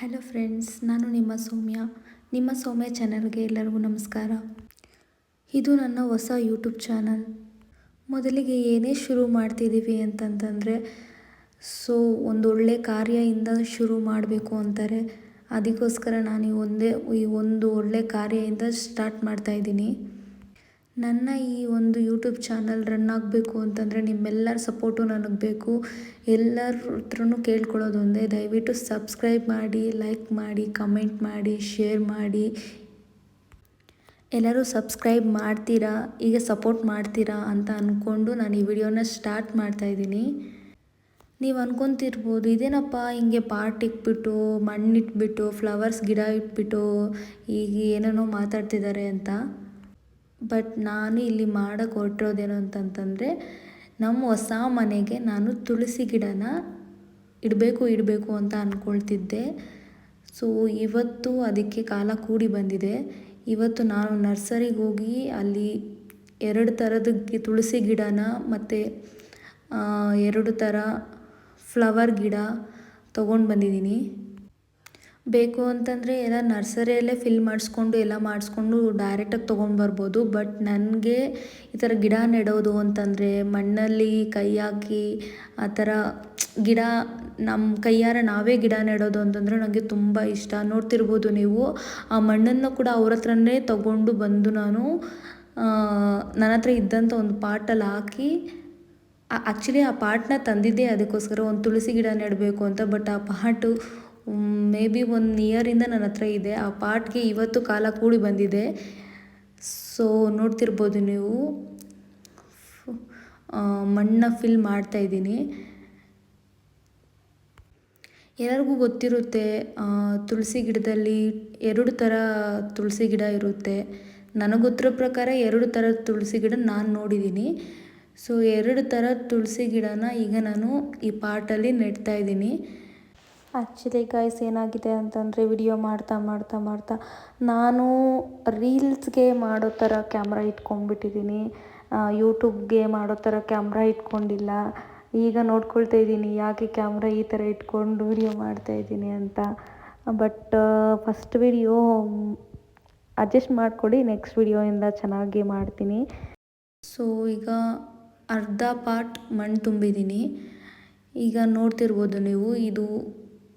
Hello friends, ನಾನು ನಿಮ್ಮ ಸೌಮ್ಯ. ನಿಮ್ಮ ಸೌಮ್ಯ ಚಾನಲ್ಗೆ ಎಲ್ಲರಿಗೂ ನಮಸ್ಕಾರ. ಇದು ನನ್ನ ಹೊಸ ಯೂಟ್ಯೂಬ್ ಚಾನಲ್. ಮೊದಲಿಗೆ ಏನೇ ಶುರು ಮಾಡ್ತಿದ್ದೀವಿ ಅಂತಂತಂದರೆ, ಸೊ ಒಂದು ಒಳ್ಳೆ ಕಾರ್ಯದಿಂದ ಶುರು ಮಾಡಬೇಕು ಅಂತಾರೆ. ಅದಕ್ಕೋಸ್ಕರ ನಾನು ಈ ಒಂದೇ, ಈ ಒಂದು ಒಳ್ಳೆ ಕಾರ್ಯದಿಂದ ಸ್ಟಾರ್ಟ್ ಮಾಡ್ತಾಯಿದ್ದೀನಿ ನನ್ನ ಈ ಒಂದು ಯೂಟ್ಯೂಬ್ ಚಾನಲ್ ರನ್ ಆಗಬೇಕು ಅಂತಂದರೆ ನಿಮ್ಮೆಲ್ಲರ ಸಪೋರ್ಟು ನನಗೆ ಬೇಕು. ಎಲ್ಲರ ಹತ್ರನೂ ಕೇಳ್ಕೊಳ್ಳೋದು ಒಂದೇ. ದಯವಿಟ್ಟು ಸಬ್ಸ್ಕ್ರೈಬ್ ಮಾಡಿ ಲೈಕ್ ಮಾಡಿ ಕಮೆಂಟ್ ಮಾಡಿ ಶೇರ್ ಮಾಡಿ. ಎಲ್ಲರೂ ಸಬ್ಸ್ಕ್ರೈಬ್ ಮಾಡ್ತೀರಾ? ಈಗ ಸಪೋರ್ಟ್ ಮಾಡ್ತೀರಾ ಅಂತ ಅಂದ್ಕೊಂಡು ನಾನು ಈ ವಿಡಿಯೋನ ಸ್ಟಾರ್ಟ್ ಮಾಡ್ತಾಯಿದ್ದೀನಿ ನೀವು ಅನ್ಕೊತಿರ್ಬೋದು, ಇದೇನಪ್ಪ ಹಿಂಗೆ ಪಾಟ್ ಇಟ್ಬಿಟ್ಟು, ಮಣ್ಣಿಟ್ಬಿಟ್ಟು ಫ್ಲವರ್ಸ್ ಗಿಡ ಇಟ್ಬಿಟ್ಟು ಈಗ ಏನೇನೋ ಮಾತಾಡ್ತಿದ್ದಾರೆ ಅಂತ. ಬಟ್ ನಾನು ಇಲ್ಲಿ ಮಾಡೋಕ್ಕೆ ಹೊರಟಿರೋದೇನು ಅಂತಂತಂದರೆ, ನಮ್ಮ ಹೊಸ ಮನೆಗೆ ನಾನು ತುಳಸಿ ಗಿಡನ ಇಡಬೇಕು ಇಡಬೇಕು ಅಂತ ಅಂದ್ಕೊಳ್ತಿದ್ದೆ ಸೊ ಇವತ್ತು ಅದಕ್ಕೆ ಕಾಲ ಕೂಡಿ ಬಂದಿದೆ. ಇವತ್ತು ನಾನು ನರ್ಸರಿಗೆ ಹೋಗಿ ಅಲ್ಲಿ ಎರಡು ಥರದ ತುಳಸಿ ಗಿಡನ ಮತ್ತು ಎರಡು ಥರ ಫ್ಲವರ್ ಗಿಡ ತೊಗೊಂಡು ಬಂದಿದ್ದೀನಿ ಬೇಕು ಅಂತಂದರೆ ಎಲ್ಲ ನರ್ಸರಿಯಲ್ಲೇ ಫಿಲ್ ಮಾಡಿಸ್ಕೊಂಡು, ಎಲ್ಲ ಮಾಡಿಸ್ಕೊಂಡು ಡೈರೆಕ್ಟಾಗಿ ತೊಗೊಂಡು ಬರ್ಬೋದು. ಬಟ್ ನನಗೆ ಈ ಥರ ಗಿಡ ನೆಡೋದು ಅಂತಂದರೆ ಮಣ್ಣಲ್ಲಿ ಕೈ ಹಾಕಿ ಆ ಥರ ಗಿಡ ನಮ್ಮ ಕೈಯಾರ ನಾವೇ ಗಿಡ ನೆಡೋದು ಅಂತಂದರೆ ನನಗೆ ತುಂಬ ಇಷ್ಟ. ನೋಡ್ತಿರ್ಬೋದು ನೀವು, ಆ ಮಣ್ಣನ್ನು ಕೂಡ ಅವ್ರ ಹತ್ರನೇ ತೊಗೊಂಡು ಬಂದು ನಾನು ನನ್ನ ಹತ್ರ ಇದ್ದಂಥ ಒಂದು ಪಾಟಲ್ಲಿ ಹಾಕಿ ಆ್ಯಕ್ಚುಲಿ ಆ ಪಾಟ್ನ ತಂದಿದ್ದೆ ಅದಕ್ಕೋಸ್ಕರ ಒಂದು ತುಳಸಿ ಗಿಡ ನೆಡಬೇಕು ಅಂತ. ಬಟ್ ಆ ಪಾಟು ಮೇ ಬಿ ಒನ್ ಇಯರಿಂದ ನನ್ನ ಹತ್ರ ಇದೆ. ಆ ಪಾಟ್ಗೆ ಇವತ್ತು ಕಾಲ ಕೂಡಿ ಬಂದಿದೆ. ಸೊ ನೋಡ್ತಿರ್ಬೋದು ನೀವು. ಮಣ್ಣ ಫಿಲ್ ಮಾಡ್ತಾಯಿದ್ದೀನಿ ಎಲ್ಲರಿಗೂ ಗೊತ್ತಿರುತ್ತೆ ತುಳಸಿ ಗಿಡದಲ್ಲಿ ಎರಡು ಥರ ತುಳಸಿ ಗಿಡ ಇರುತ್ತೆ. ನನಗೊತ್ತಿರೋ ಗೊತ್ತಿರೋ ಪ್ರಕಾರ ಎರಡು ಥರ ತುಳಸಿ ಗಿಡ ನಾನು ನೋಡಿದ್ದೀನಿ ಸೊ ಎರಡು ಥರ ತುಳಸಿ ಗಿಡನ ಈಗ ನಾನು ಈ ಪಾಟಲ್ಲಿ ನೆಡ್ತಾ ಇದ್ದೀನಿ. ಆ್ಯಕ್ಚುಲಿ ಗೈಸ್ ಏನಾಗಿದೆ ಅಂತಂದರೆ ವಿಡಿಯೋ ಮಾಡ್ತಾ ಮಾಡ್ತಾ ಮಾಡ್ತಾ ನಾನು ರೀಲ್ಸ್ಗೆ ಮಾಡೋ ಥರ ಕ್ಯಾಮ್ರಾ ಇಟ್ಕೊಂಡ್ಬಿಟ್ಟಿದ್ದೀನಿ. ಯೂಟ್ಯೂಬ್ಗೆ ಮಾಡೋ ಥರ ಕ್ಯಾಮ್ರಾ ಇಟ್ಕೊಂಡಿಲ್ಲ. ಈಗ ನೋಡ್ಕೊಳ್ತಾ ಇದ್ದೀನಿ, ಯಾಕೆ ಕ್ಯಾಮ್ರಾ ಈ ಥರ ಇಟ್ಕೊಂಡು ವಿಡಿಯೋ ಮಾಡ್ತಾ ಇದ್ದೀನಿ ಅಂತ. ಬಟ್ ಫಸ್ಟ್ ವಿಡಿಯೋ ಅಡ್ಜಸ್ಟ್ ಮಾಡಿಕೊಡಿ ನೆಕ್ಸ್ಟ್ ವಿಡಿಯೋಯಿಂದ ಚೆನ್ನಾಗಿ ಮಾಡ್ತೀನಿ. ಸೊ ಈಗ ಅರ್ಧ ಪಾರ್ಟ್ ಮಣ್ಣು ತುಂಬಿದ್ದೀನಿ. ಈಗ ನೋಡ್ತಿರ್ಬೋದು ನೀವು, ಇದು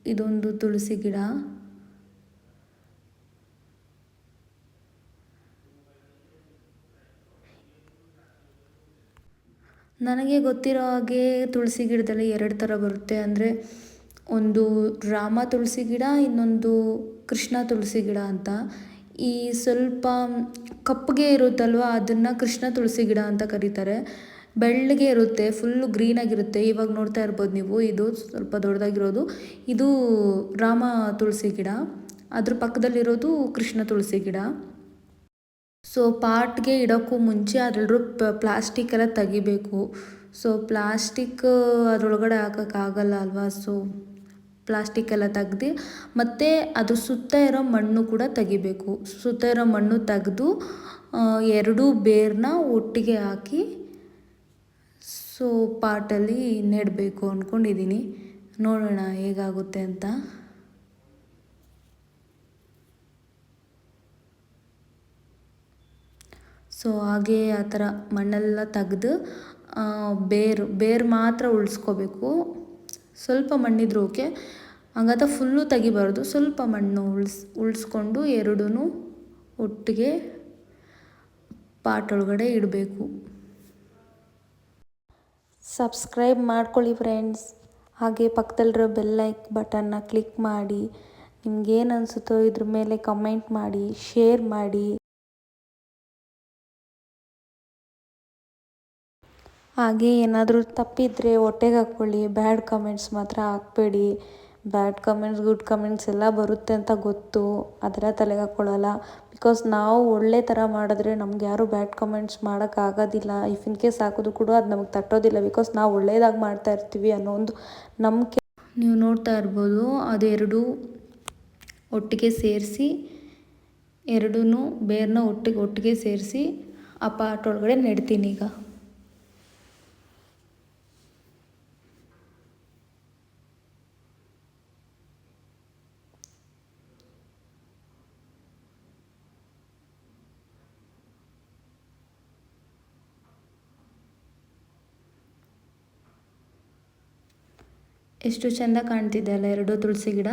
ಇದೊಂದು ತುಳಸಿ ಗಿಡ. ನನಗೆ ಗೊತ್ತಿರೋ ಹಾಗೆ ತುಳಸಿ ಗಿಡದಲ್ಲಿ ಎರಡು ಥರ ಬರುತ್ತೆ. ಅಂದರೆ ಒಂದು ರಾಮ ತುಳಸಿ ಗಿಡ, ಇನ್ನೊಂದು ಕೃಷ್ಣ ತುಳಸಿ ಗಿಡ ಅಂತ. ಈ ಸ್ವಲ್ಪ ಕಪ್ಪಗೆ ಇರುತ್ತಲ್ವ, ಅದನ್ನು ಕೃಷ್ಣ ತುಳಸಿ ಗಿಡ ಅಂತ ಕರೀತಾರೆ. ಬೆಳ್ಳಗೆ ಇರುತ್ತೆ ಫುಲ್ಲು ಗ್ರೀನಾಗಿರುತ್ತೆ ಇವಾಗ ನೋಡ್ತಾ ಇರ್ಬೋದು ನೀವು, ಇದು ಸ್ವಲ್ಪ ದೊಡ್ಡದಾಗಿರೋದು. ಇದು ರಾಮ ತುಳಸಿ ಗಿಡ. ಅದ್ರ ಪಕ್ಕದಲ್ಲಿರೋದು ಕೃಷ್ಣ ತುಳಸಿ ಗಿಡ. ಸೊ ಪಾಟ್ಗೆ ಇಡೋಕ್ಕೂ ಮುಂಚೆ ಅದರಲ್ಲೂ ಪ್ಲಾಸ್ಟಿಕ್ ಎಲ್ಲ ತೆಗಿಬೇಕು. ಸೊ ಪ್ಲಾಸ್ಟಿಕ್ ಅದರೊಳಗಡೆ ಹಾಕೋಕ್ಕಾಗಲ್ಲ ಅಲ್ವಾ? ಸೊ ಪ್ಲಾಸ್ಟಿಕ್ ಎಲ್ಲ ತೆಗ್ದು, ಮತ್ತು ಅದ್ರ ಸುತ್ತ ಇರೋ ಮಣ್ಣು ಕೂಡ ತೆಗಿಬೇಕು. ಸುತ್ತ ಇರೋ ಮಣ್ಣು ತೆಗೆದು ಎರಡೂ ಬೇರನ್ನ ಒಟ್ಟಿಗೆ ಹಾಕಿ ಸೊ ಪಾಟಲ್ಲಿ ನೆಡಬೇಕು ಅಂದ್ಕೊಂಡಿದ್ದೀನಿ ನೋಡೋಣ ಹೇಗಾಗುತ್ತೆ ಅಂತ. ಸೊ, ಹಾಗೆ ಆ ಥರ ಮಣ್ಣೆಲ್ಲ ತೆಗೆದು ಬೇರು ಬೇರು ಮಾತ್ರ ಉಳಿಸ್ಕೋಬೇಕು. ಸ್ವಲ್ಪ ಮಣ್ಣಿದ್ರು ಓಕೆ. ಹಂಗಂತ ಫುಲ್ಲು ತೆಗಿಬಾರ್ದು. ಸ್ವಲ್ಪ ಮಣ್ಣು ಉಳಿಸ್, ಉಳಿಸ್ಕೊಂಡು ಎರಡೂ ಒಟ್ಟಿಗೆ ಪಾಟ್ ಒಳಗಡೆ ಇಡಬೇಕು. ಸಬ್ಸ್ಕ್ರೈಬ್ ಮಾಡ್ಕೊಳ್ಳಿ ಫ್ರೆಂಡ್ಸ್ ಹಾಗೆ ಪಕ್ಕದಲ್ಲಿರೋ ಬೆಲ್ ಲೈಕ್ ಬಟನ್ನ ಕ್ಲಿಕ್ ಮಾಡಿ. ನಿಮ್ಗೇನು ಅನಿಸುತ್ತೋ ಇದ್ರ ಮೇಲೆ ಕಮೆಂಟ್ ಮಾಡಿ ಶೇರ್ ಮಾಡಿ. ಹಾಗೆ ಏನಾದರೂ ತಪ್ಪಿದರೆ ಹೊಟ್ಟೆಗೆ ಹಾಕ್ಕೊಳ್ಳಿ ಬ್ಯಾಡ್ ಕಮೆಂಟ್ಸ್ ಮಾತ್ರ ಹಾಕ್ಬೇಡಿ. ಬ್ಯಾಡ್ ಕಮೆಂಟ್ಸ್ ಗುಡ್ ಕಮೆಂಟ್ಸ್ ಎಲ್ಲ ಬರುತ್ತೆ ಅಂತ ಗೊತ್ತು. ಅದರ ತಲೆಗೆ ಹಾಕ್ಕೊಳ್ಳಲ್ಲ ಬಿಕಾಸ್ ನಾವು ಒಳ್ಳೆ ಥರ ಮಾಡಿದ್ರೆ ನಮ್ಗೆ ಯಾರೂ ಬ್ಯಾಡ್ ಕಮೆಂಟ್ಸ್ ಮಾಡೋಕ್ಕಾಗೋದಿಲ್ಲ ಇಫ್ ಇನ್ ಕೇಸ್ ಹಾಕೋದು ಕೂಡ ಅದು ನಮಗೆ ತಟ್ಟೋದಿಲ್ಲ. ಬಿಕಾಸ್ ನಾವು ಒಳ್ಳೆಯದಾಗಿ ಮಾಡ್ತಾ ಇರ್ತೀವಿ ಅನ್ನೋ ಒಂದು ನಂಬಿಕೆ. ನೀವು ನೋಡ್ತಾ ಇರ್ಬೋದು ಅದೆರಡು ಒಟ್ಟಿಗೆ ಸೇರಿಸಿ ಎರಡೂ ಬೇರನ್ನ ಒಟ್ಟಿಗೆ ಒಟ್ಟಿಗೆ ಸೇರಿಸಿ ಆ ಪಾಟ್ ಒಳಗಡೆ ನೆಡ್ತೀನಿ ಈಗ. ಎಷ್ಟು ಚೆಂದ ಕಾಣ್ತಿದೆ ಅಲ್ಲ ಎರಡು ತುಳಸಿ ಗಿಡ?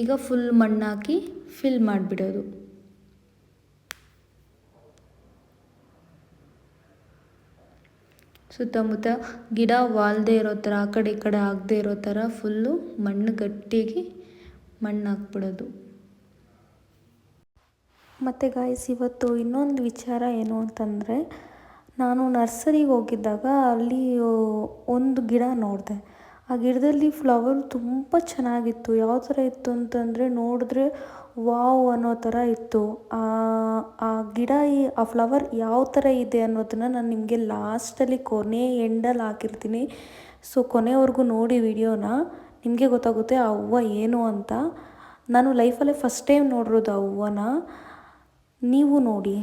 ಈಗ ಫುಲ್ ಮಣ್ಣಾಕಿ ಫಿಲ್ ಮಾಡಿಬಿಡೋದು. ಸುತ್ತಮುತ್ತ ಗಿಡ ವಾಲ್ದೇ ಇರೋ ಥರ, ಆ ಕಡೆ ಈ ಕಡೆ ಆಗದೆ ಇರೋ ಥರ ಫುಲ್ಲು ಮಣ್ಣು ಗಟ್ಟಿಯಾಗಿ ಮಣ್ಣು ಹಾಕ್ಬಿಡೋದು ಮತ್ತು ಗಾಯ್ಸ್ ಇವತ್ತು ಇನ್ನೊಂದು ವಿಚಾರ ಏನು ಅಂತಂದರೆ, ನಾನು ನರ್ಸರಿಗೆ ಹೋಗಿದ್ದಾಗ ಅಲ್ಲಿ ಒಂದು ಗಿಡ ನೋಡಿದೆ. ಆ ಗಿಡದಲ್ಲಿ ಫ್ಲವರ್ ತುಂಬ ಚೆನ್ನಾಗಿತ್ತು. ಯಾವ ಥರ ಇತ್ತು ಅಂತಂದರೆ ನೋಡಿದ್ರೆ ವಾವ್ ಅನ್ನೋ ಥರ ಇತ್ತು. ಆ ಗಿಡ ಆ ಫ್ಲವರ್ ಯಾವ ಥರ ಇದೆ ಅನ್ನೋದನ್ನು ನಾನು ನಿಮಗೆ ಲಾಸ್ಟಲ್ಲಿ ಕೊನೆ ಎಂಡಲ್ಲಿ ಹಾಕಿರ್ತೀನಿ. ಸೊ ಕೊನೆವರೆಗೂ ನೋಡಿ ವಿಡಿಯೋನ. ನಿಮಗೆ ಗೊತ್ತಾಗುತ್ತೆ ಆ ಹೂವು ಏನು ಅಂತ. ನಾನು ಲೈಫಲ್ಲೇ ಫಸ್ಟ್ ಟೈಮ್ ನೋಡಿರೋದು ಆ ಹೂವನ. ನೀವು ನೋಡಿ.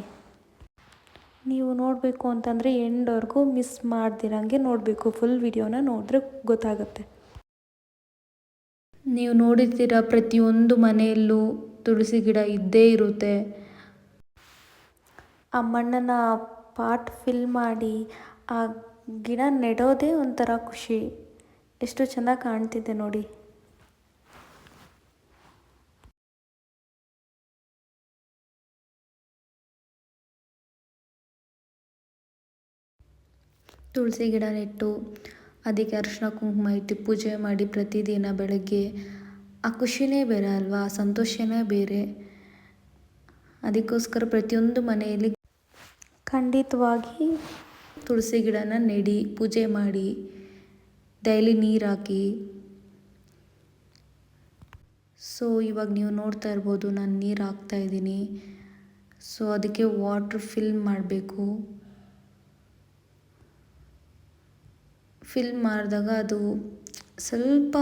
ನೀವು ನೋಡಬೇಕು ಅಂತಂದರೆ ಎಂಡವರೆಗೂ ಮಿಸ್ ಮಾಡ್ದಿರಂಗೆ ನೋಡಬೇಕು. ಫುಲ್ ವಿಡಿಯೋನ ನೋಡಿದ್ರೆ ಗೊತ್ತಾಗುತ್ತೆ. ನೀವು ನೋಡಿದ್ದೀರ ಪ್ರತಿಯೊಂದು ಮನೆಯಲ್ಲೂ ತುಳಸಿ ಗಿಡ ಇದ್ದೇ ಇರುತ್ತೆ. ಆ ಮಣ್ಣನ್ನು ಪಾಟ್ ಫಿಲ್ ಮಾಡಿ ಆ ಗಿಡ ನೆಡೋದೇ ಒಂಥರ ಖುಷಿ. ಎಷ್ಟು ಚೆನ್ನಾಗಿ ಕಾಣ್ತಿದೆ ನೋಡಿ. ತುಳಸಿ ಗಿಡ ನೆಟ್ಟು ಅದಕ್ಕೆ ಅರಿಶಿನ ಕುಂಕುಮ ಇಟ್ಟು ಪೂಜೆ ಮಾಡಿ ಪ್ರತಿದಿನ ಬೆಳಗ್ಗೆ ಆ ಖುಷಿನೇ ಬೇರೆ ಅಲ್ವಾ? ಸಂತೋಷನೇ ಬೇರೆ. ಅದಕ್ಕೋಸ್ಕರ ಪ್ರತಿಯೊಂದು ಮನೆಯಲ್ಲಿ ಖಂಡಿತವಾಗಿ ತುಳಸಿ ಗಿಡನ ನೆಡಿ, ಪೂಜೆ ಮಾಡಿ, ಡೈಲಿ ನೀರು ಹಾಕಿ. ಸೊ ಇವಾಗ ನೀವು ನೋಡ್ತಾ ಇರ್ಬೋದು, ನಾನು ನೀರು ಹಾಕ್ತಾಯಿದ್ದೀನಿ ಸೊ ಅದಕ್ಕೆ ವಾಟ್ರ್ ಫಿಲ್ ಮಾಡಬೇಕು. ಫಿಲ್ ಮಾಡಿದಾಗ ಅದು ಸ್ವಲ್ಪ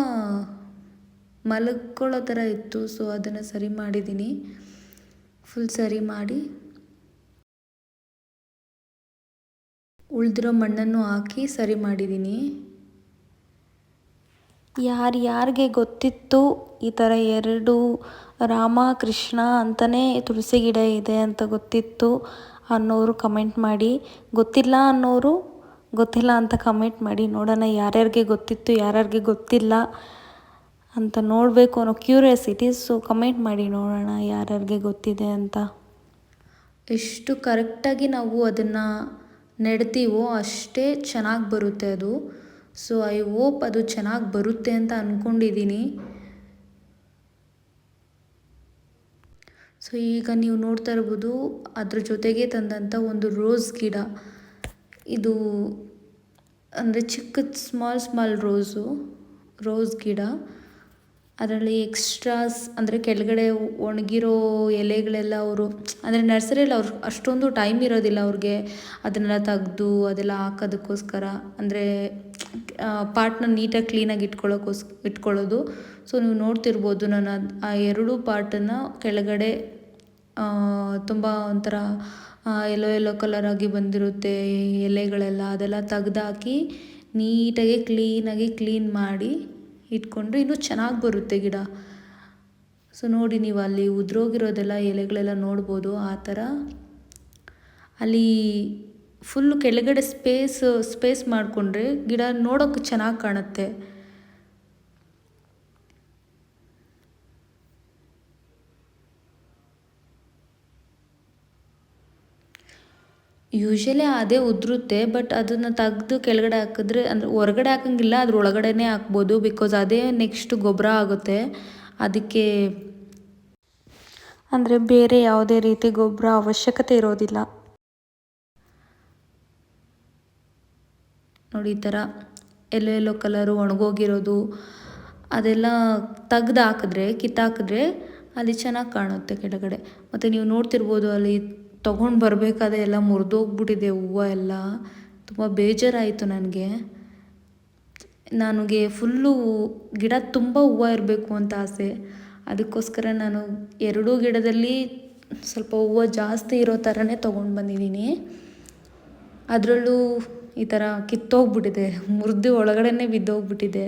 ಮಲಗ್ಕೊಳ್ಳೋ ಥರ ಇತ್ತು. ಸೊ ಅದನ್ನು ಸರಿ ಮಾಡಿದ್ದೀನಿ ಫುಲ್ ಸರಿ ಮಾಡಿ ಉಳಿದಿರೋ ಮಣ್ಣನ್ನು ಹಾಕಿ ಸರಿ ಮಾಡಿದ್ದೀನಿ ಯಾರು ಯಾರಿಗೆ ಗೊತ್ತಿತ್ತು ಈ ಥರ ಎರಡು ರಾಮ ಕೃಷ್ಣ ಅಂತಲೇ ತುಳಸಿ ಗಿಡ ಇದೆ ಅಂತ ಗೊತ್ತಿತ್ತು ಅನ್ನೋರು ಕಮೆಂಟ್ ಮಾಡಿ. ಗೊತ್ತಿಲ್ಲ ಅನ್ನೋರು ಗೊತ್ತಿಲ್ಲ ಅಂತ ಕಮೆಂಟ್ ಮಾಡಿ, ನೋಡೋಣ ಯಾರ್ಯಾರಿಗೆ ಗೊತ್ತಿತ್ತು, ಯಾರ್ಯಾರಿಗೆ ಗೊತ್ತಿಲ್ಲ ಅಂತ ನೋಡಬೇಕು ಅನ್ನೋ ಕ್ಯೂರಿಯಾಸಿಟಿ ಸೊ ಕಮೆಂಟ್ ಮಾಡಿ ನೋಡೋಣ ಯಾರ್ಯಾರಿಗೆ ಗೊತ್ತಿದೆ ಅಂತ. ಎಷ್ಟು ಕರೆಕ್ಟಾಗಿ ನಾವು ಅದನ್ನು ನೆಡ್ತೀವೋ ಅಷ್ಟೇ ಚೆನ್ನಾಗಿ ಬರುತ್ತೆ ಅದು. ಸೊ ಐ ಹೋಪ್ ಅದು ಚೆನ್ನಾಗಿ ಬರುತ್ತೆ ಅಂತ ಅಂದ್ಕೊಂಡಿದ್ದೀನಿ ಸೊ ಈಗ ನೀವು ನೋಡ್ತಾ ಇರ್ಬೋದು, ಅದ್ರ ಜೊತೆಗೆ ತಂದಂಥ ಒಂದು ರೋಸ್ ಗಿಡ. ಇದು ಅಂದರೆ ಚಿಕ್ಕದು ಸ್ಮಾಲ್ ಸ್ಮಾಲ್ ರೋಸು ರೋಸ್ ಗಿಡ. ಅದರಲ್ಲಿ ಎಕ್ಸ್ಟ್ರಾಸ್ ಅಂದರೆ ಕೆಳಗಡೆ ಒಣಗಿರೋ ಎಲೆಗಳೆಲ್ಲ ಅವರು, ಅಂದರೆ ನರ್ಸರಿಯಲ್ಲಿ ಅವ್ರು ಅಷ್ಟೊಂದು ಟೈಮ್ ಇರೋದಿಲ್ಲ ಅವ್ರಿಗೆ. ಅದನ್ನೆಲ್ಲ ತೆಗ್ದು, ಅದೆಲ್ಲ ಹಾಕೋದಕ್ಕೋಸ್ಕರ, ಅಂದರೆ ಪಾರ್ಟ್ನ ನೀಟಾಗಿ ಕ್ಲೀನಾಗಿ ಇಟ್ಕೊಳ್ಳೋಕೋಸ್ ಇಟ್ಕೊಳ್ಳೋದು. ಸೊ ನೀವು ನೋಡ್ತಿರ್ಬೋದು ನಾನು ಆ ಎರಡೂ ಪಾರ್ಟನ್ನು ಕೆಳಗಡೆ ತುಂಬ ಒಂಥರ ಎಲ್ಲೋ ಎಲ್ಲೋ ಕಲರ್ ಆಗಿ ಬಂದಿರುತ್ತೆ, ಎಲೆಗಳೆಲ್ಲ ಅದೆಲ್ಲ ತೆಗ್ದಾಕಿ ನೀಟಾಗಿ ಕ್ಲೀನಾಗಿ ಕ್ಲೀನ್ ಮಾಡಿ ಇಟ್ಕೊಂಡ್ರೆ ಇನ್ನೂ ಚೆನ್ನಾಗಿ ಬರುತ್ತೆ ಗಿಡ. ಸೊ ನೋಡಿ ನೀವು ಅಲ್ಲಿ ಉದುರೋಗಿರೋದೆಲ್ಲ ಎಲೆಗಳೆಲ್ಲ ನೋಡ್ಬೋದು, ಆ ಥರ. ಅಲ್ಲಿ ಫುಲ್ಲು ಕೆಳಗಡೆ ಸ್ಪೇಸ್ ಸ್ಪೇಸ್ ಮಾಡಿಕೊಂಡ್ರೆ ಗಿಡ ನೋಡೋಕ್ಕೆ ಚೆನ್ನಾಗಿ ಕಾಣುತ್ತೆ. ಯೂಶ್ವಲಿ ಅದೇ ಉದುರುತ್ತೆ ಬಟ್ ಅದನ್ನು ತೆಗೆದು ಕೆಳಗಡೆ ಹಾಕಿದ್ರೆ ಅಂದರೆ ಹೊರಗಡೆ ಹಾಕಂಗಿಲ್ಲ ಅದ್ರ ಒಳಗಡೆನೇ ಹಾಕ್ಬೋದು ಬಿಕಾಸ್ ಅದೇ ನೆಕ್ಸ್ಟ್ ಗೊಬ್ಬರ ಆಗುತ್ತೆ. ಅದಕ್ಕೆ ಅಂದರೆ ಬೇರೆ ಯಾವುದೇ ರೀತಿ ಗೊಬ್ಬರ ಅವಶ್ಯಕತೆ ಇರೋದಿಲ್ಲ. ನೋಡಿ ಈ ಥರ ಎಲ್ಲೋ ಎಲ್ಲೋ ಕಲರು ಒಣಗೋಗಿರೋದು, ಅದೆಲ್ಲ ತೆಗ್ದು ಹಾಕಿದ್ರೆ, ಕಿತ್ತಾಕಿದ್ರೆ ಅಲ್ಲಿ ಚೆನ್ನಾಗಿ ಕಾಣುತ್ತೆ ಕೆಳಗಡೆ. ಮತ್ತು ನೀವು ನೋಡ್ತಿರ್ಬೋದು ಅಲ್ಲಿ ತೊಗೊಂಡು ಬರಬೇಕಾದ್ರೆ ಎಲ್ಲ ಮುರಿದೋಗ್ಬಿಟ್ಟಿದೆ ಹೂವು ಎಲ್ಲ. ತುಂಬ ಬೇಜಾರಾಯಿತು ನನಗೆ. ನನಗೆ ಫುಲ್ಲು ಗಿಡ ತುಂಬ ಹೂವು ಇರಬೇಕು ಅಂತ ಆಸೆ. ಅದಕ್ಕೋಸ್ಕರ ನಾನು ಎರಡೂ ಗಿಡದಲ್ಲಿ ಸ್ವಲ್ಪ ಹೂವು ಜಾಸ್ತಿ ಇರೋ ಥರನೇ ತೊಗೊಂಡು ಬಂದಿದ್ದೀನಿ. ಅದರಲ್ಲೂ ಈ ಥರ ಕಿತ್ತೋಗ್ಬಿಟ್ಟಿದೆ. ಮುರಿದು ಒಳಗಡೆನೇ ಬಿದ್ದೋಗ್ಬಿಟ್ಟಿದೆ.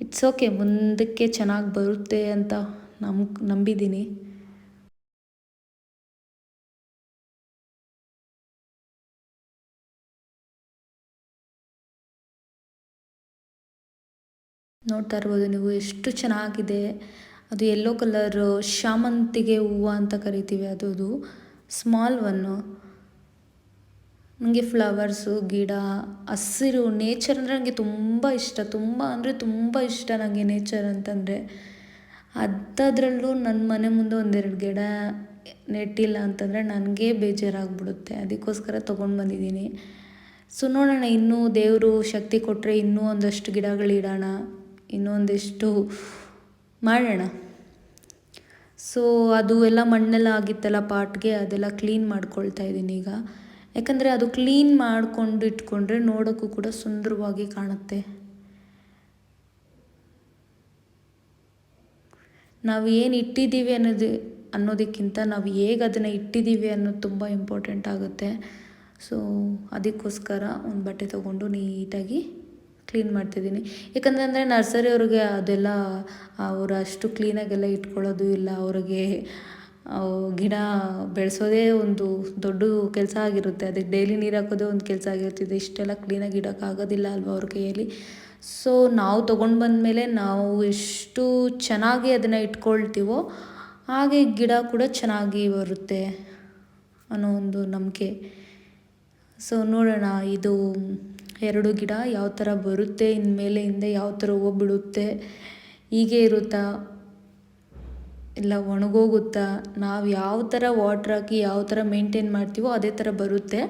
ಇಟ್ಸ್ ಓಕೆ ಮುಂದಕ್ಕೆ ಚೆನ್ನಾಗಿ ಬರುತ್ತೆ ಅಂತ ನಮ್ ನಂಬಿದ್ದೀನಿ. ನೋಡ್ತಾ ಇರ್ಬೋದು ನೀವು, ಎಷ್ಟು ಚೆನ್ನಾಗಿದೆ. ಅದು ಯೆಲ್ಲೋ ಕಲರ್ ಶಾಮಂತಿಗೆ ಹೂವು ಅಂತ ಕರಿತೀವಿ ಅದು ಅದು ಸ್ಮಾಲ್ ಒನ್ನು ನನಗೆ ಫ್ಲವರ್ಸು ಗಿಡ, ಹಸಿರು ನೇಚರ್ ಅಂದರೆ ನನಗೆ ತುಂಬ ಇಷ್ಟ. ತುಂಬ ಅಂದರೆ ತುಂಬ ಇಷ್ಟ ನನಗೆ ನೇಚರ್ ಅಂತಂದರೆ. ಅಂಥದ್ರಲ್ಲೂ ನನ್ನ ಮನೆ ಮುಂದೆ ಒಂದೆರಡು ಗಿಡ ನೆಟ್ಟಿಲ್ಲ ಅಂತಂದರೆ ನನಗೆ ಬೇಜಾರಾಗ್ಬಿಡುತ್ತೆ. ಅದಕ್ಕೋಸ್ಕರ ತೊಗೊಂಡು ಬಂದಿದ್ದೀನಿ. ಸೊ ನೋಡೋಣ, ಇನ್ನೂ ದೇವರು ಶಕ್ತಿ ಕೊಟ್ಟರೆ ಇನ್ನೂ ಒಂದಷ್ಟು ಗಿಡಗಳಿಡೋಣ. ಇನ್ನೂ ಒಂದಿಷ್ಟು ಮಾಡೋಣ. ಸೊ ಅದು ಎಲ್ಲ ಮಣ್ಣೆಲ್ಲ ಆಗಿತ್ತಲ್ಲ ಪಾಟ್ಗೆ, ಅದೆಲ್ಲ ಕ್ಲೀನ್ ಮಾಡ್ಕೊಳ್ತಾ ಇದ್ದೀನಿ ಈಗ. ಯಾಕಂದರೆ ಅದು ಕ್ಲೀನ್ ಮಾಡಿಕೊಂಡು ಇಟ್ಕೊಂಡ್ರೆ ನೋಡೋಕ್ಕೂ ಕೂಡ ಸುಂದರವಾಗಿ ಕಾಣುತ್ತೆ. ನಾವು ಏನು ಇಟ್ಟಿದ್ದೀವಿ ಅನ್ನೋದು, ಅನ್ನೋದಕ್ಕಿಂತ ನಾವು ಹೇಗೆ ಅದನ್ನು ಇಟ್ಟಿದ್ದೀವಿ ಅನ್ನೋದು ತುಂಬ ಇಂಪಾರ್ಟೆಂಟ್ ಆಗುತ್ತೆ. ಸೊ ಅದಕ್ಕೋಸ್ಕರ ಒಂದು ಬಟ್ಟೆ ತೊಗೊಂಡು ನೀಟಾಗಿ ಕ್ಲೀನ್ ಮಾಡ್ತಿದ್ದೀನಿ. ಯಾಕಂದರೆ ಅಂದರೆ ನರ್ಸರಿ ಅವ್ರಿಗೆ ಅದೆಲ್ಲ, ಅವರು ಅಷ್ಟು ಕ್ಲೀನಾಗೆಲ್ಲ ಇಟ್ಕೊಳ್ಳೋದು ಇಲ್ಲ. ಅವ್ರಿಗೆ ಗಿಡ ಬೆಳೆಸೋದೇ ಒಂದು ದೊಡ್ಡ ಕೆಲಸ ಆಗಿರುತ್ತೆ. ಅದಕ್ಕೆ ಡೈಲಿ ನೀರು ಹಾಕೋದೇ ಒಂದು ಕೆಲಸ ಆಗಿರ್ತಿದೆ ಇಷ್ಟೆಲ್ಲ ಕ್ಲೀನಾಗಿ ಇಡೋಕ್ಕಾಗೋದಿಲ್ಲ ಅಲ್ವಾ ಅವ್ರ ಕೈಯಲ್ಲಿ? ಸೊ ನಾವು ತೊಗೊಂಡು ಬಂದಮೇಲೆ ನಾವು ಎಷ್ಟು ಚೆನ್ನಾಗಿ ಅದನ್ನು ಇಟ್ಕೊಳ್ತೀವೋ ಹಾಗೆ ಗಿಡ ಕೂಡ ಚೆನ್ನಾಗಿ ಬರುತ್ತೆ ಅನ್ನೋ ಒಂದು ನಂಬಿಕೆ. ಸೊ ನೋಡೋಣ. ಇದು ಎರಡು ಗಿಡ ಯಾವ ಥರ ಬರುತ್ತೆ ಇನ್ಮೇಲೆ ಹಿಂದೆ ಯಾವ ಥರ ಹೂವು ಬಿಡುತ್ತೆ ಹೀಗೆ ಇರುತ್ತಾ? ಇಲ್ಲ ಒಣಗೋಗುತ್ತಾ? ನಾವು ಯಾವ ಥರ ವಾಟ್ರ್ ಹಾಕಿ ಯಾವ ಥರ ಮೇಂಟೈನ್ ಮಾಡ್ತೀವೋ ಅದೇ ಥರ ಬರುತ್ತೆ.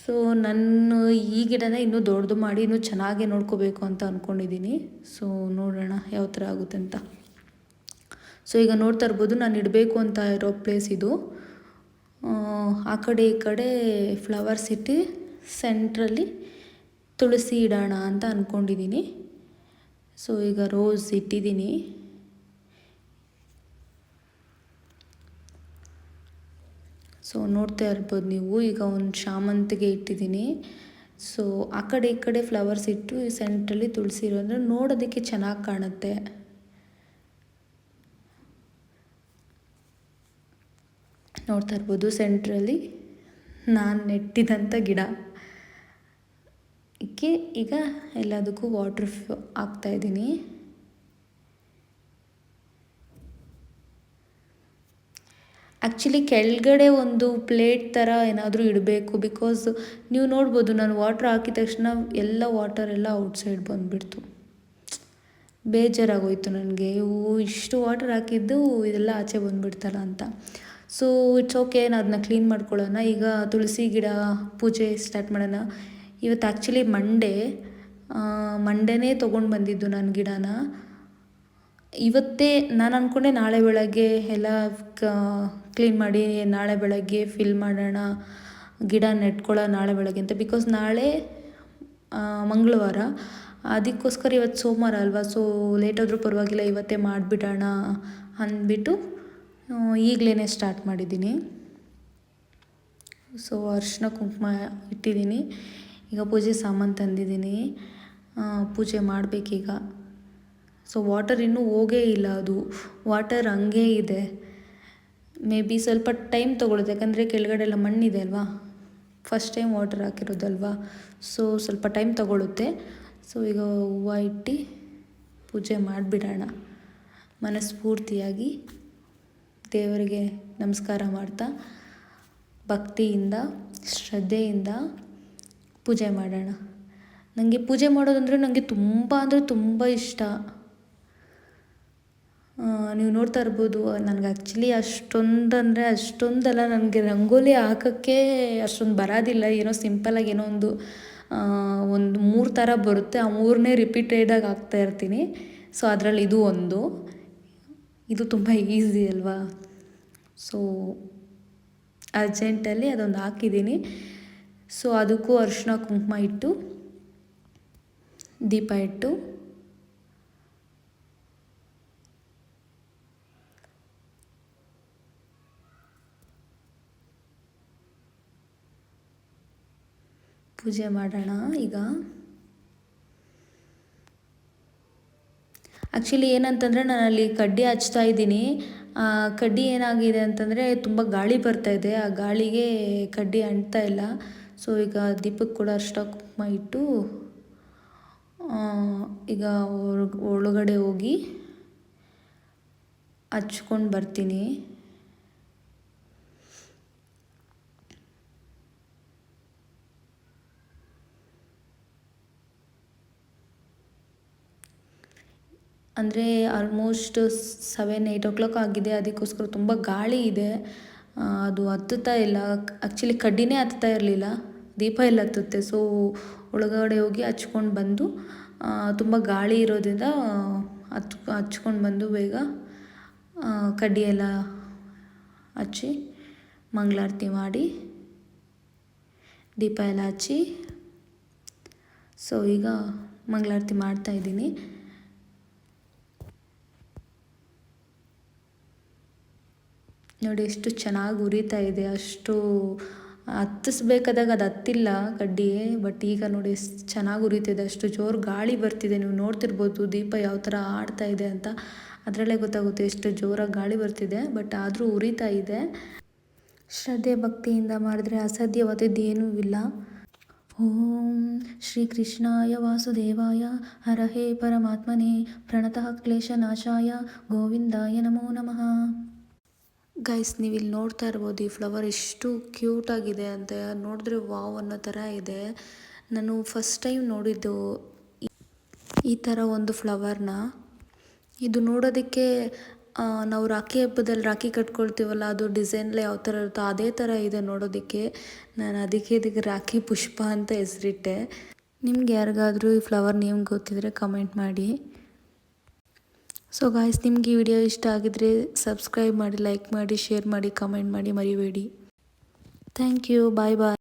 ಸೊ ನನ್ನ ಈ ಗಿಡನ ಇನ್ನೂ ದೊಡ್ಡದು ಮಾಡಿ ಇನ್ನೂ ಚೆನ್ನಾಗಿ ನೋಡ್ಕೋಬೇಕು ಅಂತ ಅಂದ್ಕೊಂಡಿದ್ದೀನಿ ಸೊ ನೋಡೋಣ ಯಾವ ಥರ ಆಗುತ್ತೆ ಅಂತ. ಸೊ ಈಗ ನೋಡ್ತಾ ಇರ್ಬೋದು, ನಾನು ಇಡಬೇಕು ಅಂತ ಇರೋ ಪ್ಲೇಸ್ ಇದು. ಆ ಕಡೆ ಈ ಕಡೆ ಫ್ಲವರ್ಸ್ ಇಟ್ಟು ಸೆಂಟ್ರಲ್ಲಿ ತುಳಸಿ ಇಡೋಣ ಅಂತ ಅಂದ್ಕೊಂಡಿದ್ದೀನಿ ಸೊ ಈಗ ರೋಸ್ ಇಟ್ಟಿದ್ದೀನಿ ಸೊ ನೋಡ್ತಾ ಇರ್ಬೋದು ನೀವು, ಈಗ ಒಂದು ಶಾಮಂತಿಗೆ ಇಟ್ಟಿದ್ದೀನಿ ಸೊ ಆ ಕಡೆ ಈ ಕಡೆ ಫ್ಲವರ್ಸ್ ಇಟ್ಟು ಈ ಸೆಂಟ್ರಲ್ಲಿ ತುಳಸಿ ಇರೋದ್ರೆ ನೋಡೋದಕ್ಕೆ ಚೆನ್ನಾಗಿ ಕಾಣುತ್ತೆ. ನೋಡ್ತಾ ಇರ್ಬೋದು ಸೆಂಟ್ರಲ್ಲಿ ನಾನು ನೆಟ್ಟಿದಂಥ ಗಿಡ. ಇಕ್ಕೆ ಈಗ ಎಲ್ಲದಕ್ಕೂ ವಾಟ್ರ್ ಹಾಕ್ತಾಯಿದ್ದೀನಿ ಆ್ಯಕ್ಚುಲಿ ಕೆಳಗಡೆ ಒಂದು ಪ್ಲೇಟ್ ಥರ ಏನಾದರೂ ಇಡಬೇಕು ಬಿಕಾಸ್ ನೀವು ನೋಡ್ಬೋದು ನಾನು ವಾಟ್ರ್ ಹಾಕಿದ ತಕ್ಷಣ ಎಲ್ಲ ವಾಟರ್ ಎಲ್ಲ ಔಟ್ಸೈಡ್ ಬಂದುಬಿಡ್ತು. ಬೇಜಾರಾಗೋಯಿತು ನನಗೆ. ಇವು ಇಷ್ಟು ವಾಟರ್ ಹಾಕಿದ್ದು ಇದೆಲ್ಲ ಆಚೆ ಬಂದುಬಿಡ್ತಲ್ಲ ಅಂತ. ಸೊ ಇಟ್ಸ್ ಓಕೆ ನಾನು ಅದನ್ನ ಕ್ಲೀನ್ ಮಾಡ್ಕೊಳ್ಳೋಣ. ಈಗ ತುಳಸಿ ಗಿಡ ಪೂಜೆ ಸ್ಟಾರ್ಟ್ ಮಾಡೋಣ. ಇವತ್ತು ಆ್ಯಕ್ಚುಲಿ ಮಂಡೇ ಮಂಡೇನೇ ತೊಗೊಂಡು ಬಂದಿದ್ದು ನಾನು ಗಿಡನ. ಇವತ್ತೇ ನಾನು ಅಂದ್ಕೊಂಡೆ ನಾಳೆ ಬೆಳಗ್ಗೆ ಎಲ್ಲ ಕ್ಲೀನ್ ಮಾಡಿ ನಾಳೆ ಬೆಳಗ್ಗೆ ಫಿಲ್ ಮಾಡೋಣ ಗಿಡ ನೆಟ್ಕೊಳ್ಳೋ ನಾಳೆ ಬೆಳಗ್ಗೆ ಅಂತ. ಬಿಕಾಸ್ ನಾಳೆ ಮಂಗಳವಾರ. ಅದಕ್ಕೋಸ್ಕರ ಇವತ್ತು ಸೋಮವಾರ ಅಲ್ವಾ? ಸೊ ಲೇಟ್ ಆದರೂ ಪರವಾಗಿಲ್ಲ, ಇವತ್ತೇ ಮಾಡಿಬಿಡೋಣ ಅಂದ್ಬಿಟ್ಟು ಈಗಲೇ ಸ್ಟಾರ್ಟ್ ಮಾಡಿದ್ದೀನಿ. ಸೊ ಅರ್ಶಿನ ಕುಂಕುಮ ಇಟ್ಟಿದ್ದೀನಿ. ಈಗ ಪೂಜೆ ಸಾಮಾನು ತಂದಿದ್ದೀನಿ. ಪೂಜೆ ಮಾಡಬೇಕೀಗ. ಸೊ ವಾಟರ್ ಇನ್ನೂ ಹೋಗೇ ಇಲ್ಲ ಅದು. ವಾಟರ್ ಹಂಗೇ ಇದೆ. ಮೇ ಬಿ ಸ್ವಲ್ಪ ಟೈಮ್ ತೊಗೊಳುತ್ತೆ. ಯಾಕಂದರೆ ಕೆಳಗಡೆ ಎಲ್ಲ ಮಣ್ಣಿದೆ ಅಲ್ವಾ? ಫಸ್ಟ್ ಟೈಮ್ ವಾಟರ್ ಹಾಕಿರೋದಲ್ವಾ? ಸೊ ಸ್ವಲ್ಪ ಟೈಮ್ ತೊಗೊಳುತ್ತೆ. ಸೊ ಈಗ ಹೂವು ಇಟ್ಟು ಪೂಜೆ ಮಾಡಿಬಿಡೋಣ. ಮನಸ್ಫೂರ್ತಿಯಾಗಿ ದೇವರಿಗೆ ನಮಸ್ಕಾರ ಮಾಡ್ತಾ ಭಕ್ತಿಯಿಂದ, ಶ್ರದ್ಧೆಯಿಂದ ಪೂಜೆ ಮಾಡೋಣ. ನನಗೆ ಪೂಜೆ ಮಾಡೋದಂದರೆ ನನಗೆ ತುಂಬ ಅಂದರೆ ತುಂಬ ಇಷ್ಟ. ನೀವು ನೋಡ್ತಾ ಇರ್ಬೋದು, ನನಗೆ ಆ್ಯಕ್ಚುಲಿ ಅಷ್ಟೊಂದು ಅಂದರೆ ಅಷ್ಟೊಂದಲ್ಲ, ನನಗೆ ರಂಗೋಲಿ ಹಾಕೋಕ್ಕೆ ಅಷ್ಟೊಂದು ಬರೋದಿಲ್ಲ. ಏನೋ ಸಿಂಪಲಾಗಿ ಏನೋ ಒಂದು ಒಂದು ಮೂರು ಥರ ಬರುತ್ತೆ. ಆ ಮೂರನೇ ರಿಪೀಟೆಡಾಗಿ ಹಾಕ್ತಾ ಇರ್ತೀನಿ. ಸೊ ಅದರಲ್ಲಿ ಇದು ಒಂದು. ಇದು ತುಂಬ ಈಸಿ ಅಲ್ವಾ? ಸೊ ಅರ್ಜೆಂಟಲ್ಲಿ ಅದೊಂದು ಹಾಕಿದ್ದೀನಿ. ಸೊ ಅದಕ್ಕೂ ಅರಿಶಿನ ಕುಂಕುಮ ಇಟ್ಟು, ದೀಪ ಇಟ್ಟು, ಪೂಜೆ ಮಾಡೋಣ ಈಗ. ಆ್ಯಕ್ಚುಲಿ ಏನಂತಂದರೆ ನಾನು ಅಲ್ಲಿ ಕಡ್ಡಿ ಹಚ್ತಾ ಇದ್ದೀನಿ. ಕಡ್ಡಿ ಏನಾಗಿದೆ ಅಂತಂದರೆ ತುಂಬ ಗಾಳಿ ಬರ್ತಾ ಇದೆ. ಆ ಗಾಳಿಗೆ ಕಡ್ಡಿ ಅಂಟ್ತಾ ಇಲ್ಲ. ಸೊ ಈಗ ದೀಪಕ್ ಕೂಡ ಅಷ್ಟ ಕುಂಕುಮ ಇಟ್ಟು ಈಗ ಒಳಗಡೆ ಹೋಗಿ ಹಚ್ಕೊಂಡು ಬರ್ತೀನಿ. ಅಂದರೆ almost seven eight o'clock ಆಗಿದೆ. ಅದಕ್ಕೋಸ್ಕರ ತುಂಬ ಗಾಳಿ ಇದೆ. ಅದು ಹತ್ತುತ್ತಾ ಇಲ್ಲ. ಆ್ಯಕ್ಚುಲಿ ಕಡ್ಡಿನೇ ಹತ್ತುತ್ತಾ ಇರಲಿಲ್ಲ. ದೀಪ ಎಲ್ಲ ಹತ್ತುತ್ತೆ. ಸೊ ಒಳಗಡೆ ಹೋಗಿ ಹಚ್ಕೊಂಡು ಬಂದು ತುಂಬ ಗಾಳಿ ಇರೋದ್ರಿಂದ ಹಚ್ ಹಚ್ಕೊಂಡು ಬಂದು ಬೇಗ ಕಡ್ಡಿ ಎಲ್ಲ ಹಚ್ಚಿ ಮಂಗಳಾರತಿ ಮಾಡಿ ದೀಪ ಎಲ್ಲ ಹಚ್ಚಿ. ಸೊ ಈಗ ಮಂಗಳಾರತಿ ಮಾಡ್ತಾಯಿದ್ದೀನಿ ನೋಡಿ ಎಷ್ಟು ಚೆನ್ನಾಗಿ ಉರಿತಾ ಇದೆ, ಅಷ್ಟು ಹತ್ತಿಸ್ಬೇಕಾದಾಗ ಅದು ಹತ್ತಿಲ್ಲ ಕಡ್ಡಿ ಬಟ್ ಈಗ ನೋಡಿ ಎಷ್ಟು ಚೆನ್ನಾಗಿ ಉರಿತಿದೆ ಅಷ್ಟು ಜೋರು ಗಾಳಿ ಬರ್ತಿದೆ, ನೀವು ನೋಡ್ತಿರ್ಬೋದು ದೀಪ ಯಾವ ಥರ ಆಡ್ತಾ ಇದೆ ಅಂತ. ಅದರಲ್ಲೇ ಗೊತ್ತಾಗುತ್ತೆ ಎಷ್ಟು ಜೋರಾಗಿ ಗಾಳಿ ಬರ್ತಿದೆ ಬಟ್ ಆದರೂ ಉರಿತಾ ಇದೆ. ಶ್ರದ್ಧೆ ಭಕ್ತಿಯಿಂದ ಮಾಡಿದ್ರೆ ಅಸಾಧ್ಯವಾದದ್ದು ಏನೂ ಇಲ್ಲ. ಓಂ ಶ್ರೀ ಕೃಷ್ಣಾಯ ವಾಸುದೇವಾಯ ಹರಹೇ ಪರಮಾತ್ಮನೇ, ಪ್ರಣತಃ ಕ್ಲೇಶನಾಶಾಯ, ಗೋವಿಂದಾಯ ನಮೋ ನಮಃ. ಗೈಸ್ ನೀವು ಇಲ್ಲಿ ನೋಡ್ತಾ ಇರ್ಬೋದು ಈ ಫ್ಲವರ್ ಎಷ್ಟು ಕ್ಯೂಟ್ ಆಗಿದೆ ಅಂತ. ನೋಡಿದ್ರೆ ವಾವ್ ಅನ್ನೋ ಥರ ಇದೆ. ನಾನು ಫಸ್ಟ್ ಟೈಮ್ ನೋಡಿದ್ದು ಈ- ಥರ ಒಂದು ಫ್ಲವರ್ನ ಇದು ನೋಡೋದಕ್ಕೆ ನಾವು ರಾಖಿ ಹಬ್ಬದಲ್ಲಿ ರಾಖಿ ಕಟ್ಕೊಳ್ತೀವಲ್ಲ, ಅದು ಡಿಸೈನ್ಲೆ ಯಾವ ಥರ ಇರುತ್ತೋ ಅದೇ ಥರ ಇದೆ ನೋಡೋದಕ್ಕೆ. ನಾನು ಅದಕ್ಕೆ ಇದಕ್ಕೆ ರಾಖಿ ಪುಷ್ಪ ಅಂತ ಹೆಸರಿಟ್ಟೆ. ನಿಮ್ಗೆ ಯಾರಿಗಾದರೂ ಈ ಫ್ಲವರ್ ನೇಮ್ ಗೊತ್ತಿದ್ರೆ ಕಮೆಂಟ್ ಮಾಡಿ. ಸೊ ಗಾಯ್ಸ್ ನಿಮಗೆ ಈ ವಿಡಿಯೋ ಇಷ್ಟ ಆಗಿದ್ರೆ ಸಬ್ಸ್ಕ್ರೈಬ್ ಮಾಡಿ ಲೈಕ್ ಮಾಡಿ ಶೇರ್ ಮಾಡಿ ಕಮೆಂಟ್ ಮಾಡಿ ಮರಿಬೇಡಿ. Thank you bye bye